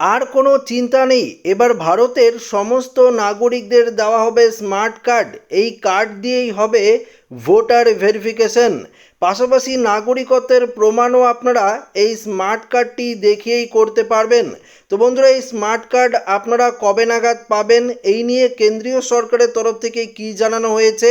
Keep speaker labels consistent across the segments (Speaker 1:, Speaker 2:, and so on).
Speaker 1: আর কোনো চিন্তা নেই। এবার ভারতের সমস্ত নাগরিকদের দেওয়া হবে স্মার্ট কার্ড। এই কার্ড দিয়েই হবে ভোটার ভেরিফিকেশন। পাশাপাশি নাগরিকত্বের প্রমাণও আপনারা এই স্মার্ট কার্ডটি দেখিয়েই করতে পারবেন। তো বন্ধুরা, এই স্মার্ট কার্ড আপনারা কবে নাগাদ পাবেন? এই নিয়ে কেন্দ্রীয় সরকারের তরফ থেকে কি জানানো হয়েছে?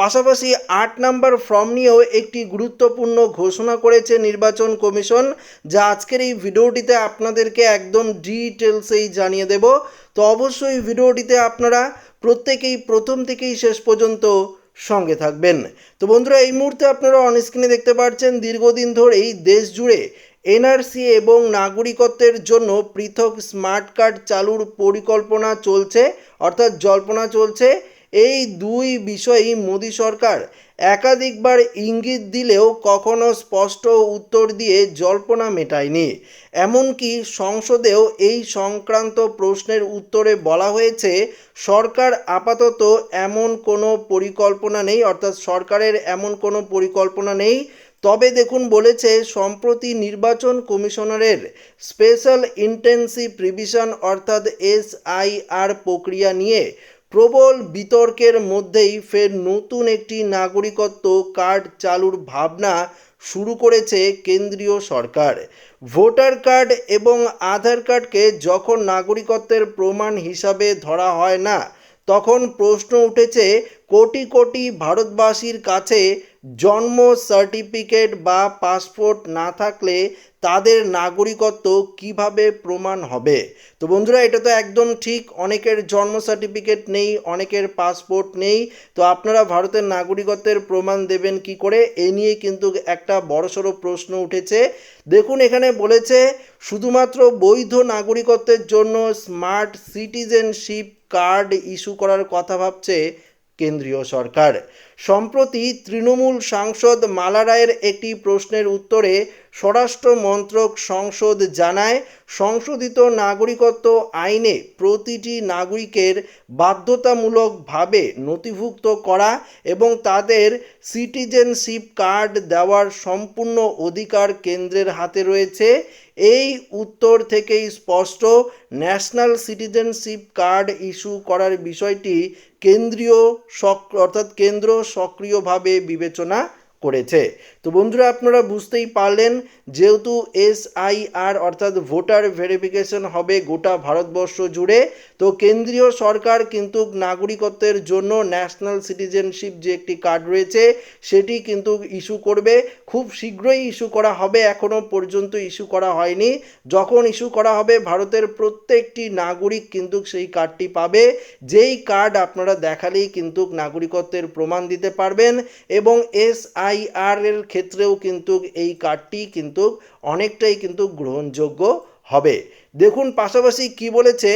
Speaker 1: পাশাপাশি আট নাম্বার ফর্ম নিয়েও একটি গুরুত্বপূর্ণ ঘোষণা করেছে নির্বাচন কমিশন। যা আজকের এই ভিডিওটিতে আপনাদেরকে একদম ডিটেলসেই জানিয়ে দেব। তো অবশ্যই ভিডিওটিতে আপনারা প্রত্যেকেই প্রথম থেকেই শেষ পর্যন্ত সঙ্গে থাকবেন। তো বন্ধুরা, এই মুহূর্তে আপনারা অন স্ক্রিনে দেখতে পাচ্ছেন, দীর্ঘদিন ধরে এই দেশ জুড়ে এনআরসি এবং নাগরিকত্বের জন্য পৃথক স্মার্ট কার্ড চালুর পরিকল্পনা চলছে, অর্থাৎ জল্পনা চলছে। এই দুই বিষয়েই মোদী সরকার একাধিকবার ইঙ্গিত দিলেও কখনো স্পষ্ট উত্তর দিয়ে জল্পনা মেটায়নি। এমনকি সংসদেও এই সংক্রান্ত প্রশ্নের উত্তরে বলা হয়েছে, সরকার আপাতত এমন কোনো পরিকল্পনা নেই, অর্থাৎ সরকারের এমন কোনো পরিকল্পনা নেই। তবে দেখুন বলেছে, সম্প্রতি নির্বাচন কমিশনারের স্পেশাল ইন্টেন্সিভ রিভিশন অর্থাৎ এসআইআর প্রক্রিয়া নিয়ে প্রবল বিতর্কের মধ্যেই ফের নতুন একটি নাগরিকত্ব কার্ড চালুর ভাবনা শুরু করেছে কেন্দ্রীয় সরকার। ভোটার কার্ড এবং আধার কার্ডকে যখন নাগরিকত্বের প্রমাণ হিসাবে ধরা হয় না, তখন প্রশ্ন উঠেছে কোটি কোটি ভারতবাসীর কাছে জন্ম সার্টিফিকেট বা পাসপোর্ট না থাকলে তাদের নাগরিকত্ব কীভাবে প্রমাণ হবে? তো বন্ধুরা, এটা তো একদম ঠিক। অনেকের জন্ম সার্টিফিকেট নেই, অনেকের পাসপোর্ট নেই। তো আপনারা ভারতের নাগরিকত্বের প্রমাণ দেবেন কি করে? এ নিয়ে কিন্তু একটা বড়সড় প্রশ্ন উঠেছে। দেখুন, এখানে বলেছে, শুধুমাত্র বৈধ নাগরিকত্বের জন্য স্মার্ট সিটিজেনশিপ কার্ড ইস্যু করার কথা ভাবছে কেন্দ্রীয় সরকার। সম্প্রতি তৃণমূল সাংসদ মালা রায়ের একটি প্রশ্নের উত্তরে স্বরাষ্ট্র মন্ত্রক সংসদ জানায়, সংশোধিত নাগরিকত্ব আইনে প্রতিটি নাগরিকের বাধ্যতামূলকভাবে নথিভুক্ত করা এবং তাদের সিটিজেনশিপ কার্ড দেওয়ার সম্পূর্ণ অধিকার কেন্দ্রের হাতে রয়েছে। এই উত্তর থেকেই স্পষ্ট, ন্যাশনাল সিটিজেনশিপ কার্ড ইস্যু করার বিষয়টি কেন্দ্রীয় অর্থাৎ কেন্দ্র সক্রিয়ভাবে বিবেচনা করেছে। তো বন্ধুরা, আপনারা বুঝতেই পারলেন, যেহেতু এসআইআর অর্থাৎ ভোটার ভেরিফিকেশন হবে গোটা ভারতবর্ষ জুড়ে, তো কেন্দ্রীয় সরকার কিন্তু নাগরিকত্বের জন্য ন্যাশনাল সিটিজেনশিপ যে একটি কার্ড রয়েছে, সেটি কিন্তু ইস্যু করবে। খুব শীঘ্রই ইস্যু করা হবে, এখনও পর্যন্ত ইস্যু করা হয়নি। যখন ইস্যু করা হবে, ভারতের প্রত্যেকটি নাগরিক কিন্তু সেই কার্ডটি পাবে। যেই কার্ড আপনারা দেখালেই কিন্তু নাগরিকত্বের প্রমাণ দিতে পারবেন এবং এসআইআর এর ক্ষেত্রেও কিন্তু এই কার্ডটি কিন্তু অনেকটাই কিন্তু গ্রহণযোগ্য হবে। দেখুন, পাশাপাশি কি বলেছে?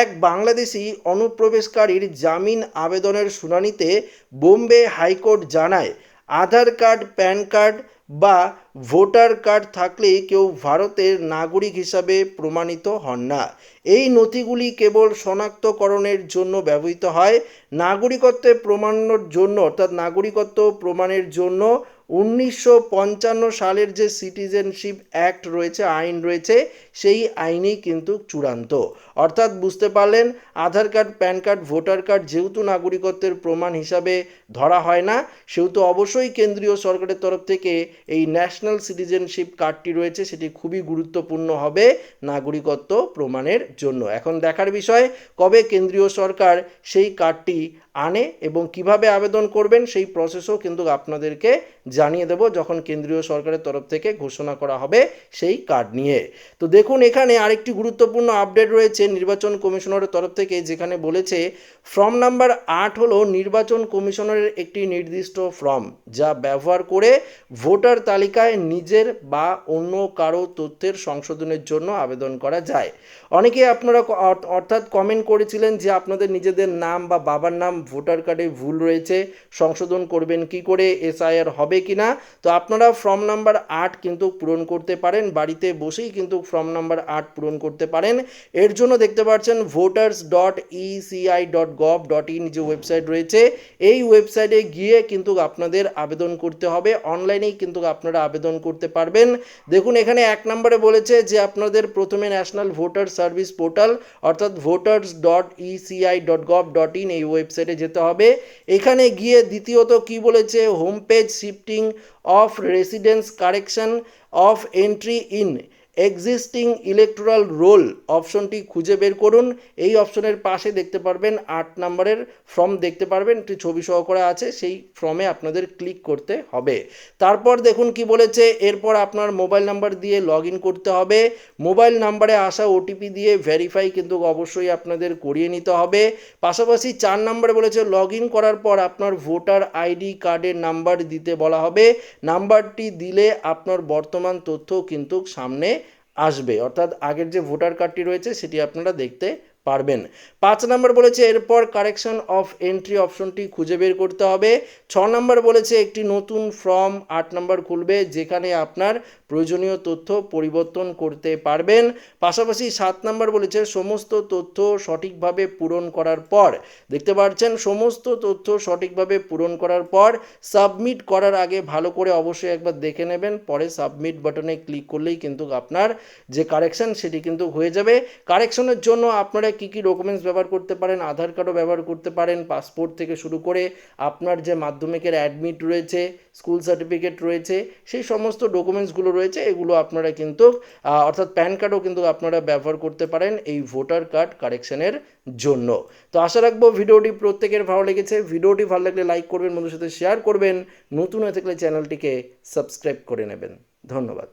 Speaker 1: এক বাংলাদেশি অনুপ্রবেশকারীর জামিন আবেদনের শুনানিতে বোম্বে হাইকোর্ট জানায় আধার কার্ড, প্যান কার্ড বা ভোটার কার্ড থাকলে কেউ ভারতের নাগরিক হিসাবে প্রমাণিত হন না। এই নথিগুলি কেবল শনাক্তকরণের জন্য ব্যবহৃত হয়। নাগরিকত্বের প্রমাণের জন্য, অর্থাৎ নাগরিকত্ব প্রমাণের জন্য উনিশশো পঞ্চান্ন সালের যে সিটিজেনশিপ অ্যাক্ট রয়েছে, আইন রয়েছে, সেই আইনেই কিন্তু চূড়ান্ত। অর্থাৎ বুঝতে পারলেন, Aadhaar card, PAN card, voter card যেহেতু নাগরিকত্বের প্রমাণ হিসাবে ধরা হয় না, সেহেতু অবশ্যই কেন্দ্রীয় সরকারের তরফ থেকে এই ন্যাশনাল সিটিজেনশিপ কার্ডটি রয়েছে, সেটি খুবই গুরুত্বপূর্ণ হবে নাগরিকত্ব প্রমাণের জন্য। এখন দেখার বিষয়, কবে কেন্দ্রীয় সরকার সেই কার্ডটি আনে এবং কীভাবে আবেদন করবেন, সেই প্রসেসও কিন্তু আপনাদেরকে জানিয়ে দেব যখন কেন্দ্রীয় সরকারের তরফ থেকে ঘোষণা করা হবে সেই কার্ড নিয়ে। তো দেখুন, এখানে আরেকটি গুরুত্বপূর্ণ আপডেট রয়েছে নির্বাচন কমিশনারের তরফ থেকে, যেখানে বলেছে ফর্ম নাম্বার আট হলো নির্বাচন কমিশনারের একটি নির্দিষ্ট ফর্ম, যা ব্যবহার করে ভোটার তালিকায় নিজের বা অন্য কারও তথ্যের সংশোধনের জন্য আবেদন করা যায়। অনেকে আপনারা অর্থাৎ কমেন্ট করেছিলেন যে আপনাদের নিজেদের নাম বা বাবার নাম ভোটার কার্ডে ভুল রয়েছে, সংশোধন করবেন কি করে, এসআইআর হবে কিনা তো আপনারা ফর্ম নাম্বার আট কিন্তু পূরণ করতে পারেন, বাড়িতে বসেই কিন্তু ফর্ম নাম্বার আট পূরণ করতে পারেন। এর জন্য দেখতে পাচ্ছেন voters dot ECI dot gov dot in যে ওয়েবসাইট রয়েছে, এই ওয়েবসাইটে গিয়ে কিন্তু আপনাদের আবেদন করতে হবে। অনলাইনেই কিন্তু আপনারা আবেদন করতে পারবেন। দেখুন, এখানে এক নম্বরে বলেছে যে আপনাদের প্রথমে ন্যাশনাল ভোটার সার্ভিস পোর্টাল অর্থাৎ voters dot ECI dot gov dot in এই ওয়েবসাইটে যেতে হবে। এখানে গিয়ে দ্বিতীয়ত কি বলেছে? Home page shifting of residence correction of entry in existing electoral roll অপশনটি খুঁজে বের করুন। এই অপশনের পাশে দেখতে পারবেন আট নম্বরের ফর্ম দেখতে পারবেন। একটি ছবি সহকারে আছে, সেই ফর্মে আপনাদের ক্লিক করতে হবে। তারপর দেখুন কি বলেছে, এরপর আপনার মোবাইল নাম্বার দিয়ে লগ ইন করতে হবে। মোবাইল নাম্বারে আসা ওটিপি দিয়ে ভেরিফাই কিন্তু অবশ্যই আপনাদের করিয়ে নিতে হবে। পাশাপাশি চার নম্বরে বলেছে লগ ইন করার পর আপনার ভোটার আইডি কার্ডের নাম্বার দিতে বলা হবে। নাম্বারটি দিলে আপনার বর্তমান তথ্য কিন্তু সামনে আসবে। অর্থাৎ আগের যে ভোটার কার্ডটি রয়েছে সেটি আপনারা দেখতে পারবেন। পাঁচ নম্বর বলেছে, এরপর কারেকশন অফ এন্ট্রি অপশনটি খুঁজে বের করতে হবে। ছ নম্বর বলেছে, একটি নতুন ফর্ম আট নম্বর খুলবে, যেখানে আপনার প্রয়োজনীয় তথ্য পরিবর্তন করতে পারবেন। পাশাপাশি সাত নম্বর বলেছে, সমস্ত তথ্য সঠিকভাবে পূরণ করার পর, দেখতে পাচ্ছেন, সমস্ত তথ্য সঠিকভাবে পূরণ করার পর সাবমিট করার আগে ভালো করে অবশ্যই একবার দেখে নেবেন, পরে সাবমিট বাটনে ক্লিক করলেই কিন্তু আপনার যে কারেকশন সেটি কিন্তু হয়ে যাবে। কারেকশনের জন্য আপনারা কী কী ডকুমেন্টস ব্যবহার করতে পারেন, আধার কার্ডও ব্যবহার করতে পারেন পাসপোর্ট থেকে শুরু করে আপনার যে মাধ্যমিকের অ্যাডমিট রয়েছে স্কুল সার্টিফিকেট রয়েছে, সেই সমস্ত ডকুমেন্টসগুলো রয়েছে, এগুলো আপনারা কিন্তু অর্থাৎ প্যান কার্ডও কিন্তু আপনারা ব্যবহার করতে পারেন এই ভোটার কার্ড কারেকশনের জন্য। তো আশা রাখব ভিডিওটি প্রত্যেকের ভালো লেগেছে। ভিডিওটি ভালো লাগলে লাইক করবেন বন্ধুর সাথে শেয়ার করবেন। নতুন হয়ে থাকলে চ্যানেলটিকে সাবস্ক্রাইব করে নেবেন। ধন্যবাদ।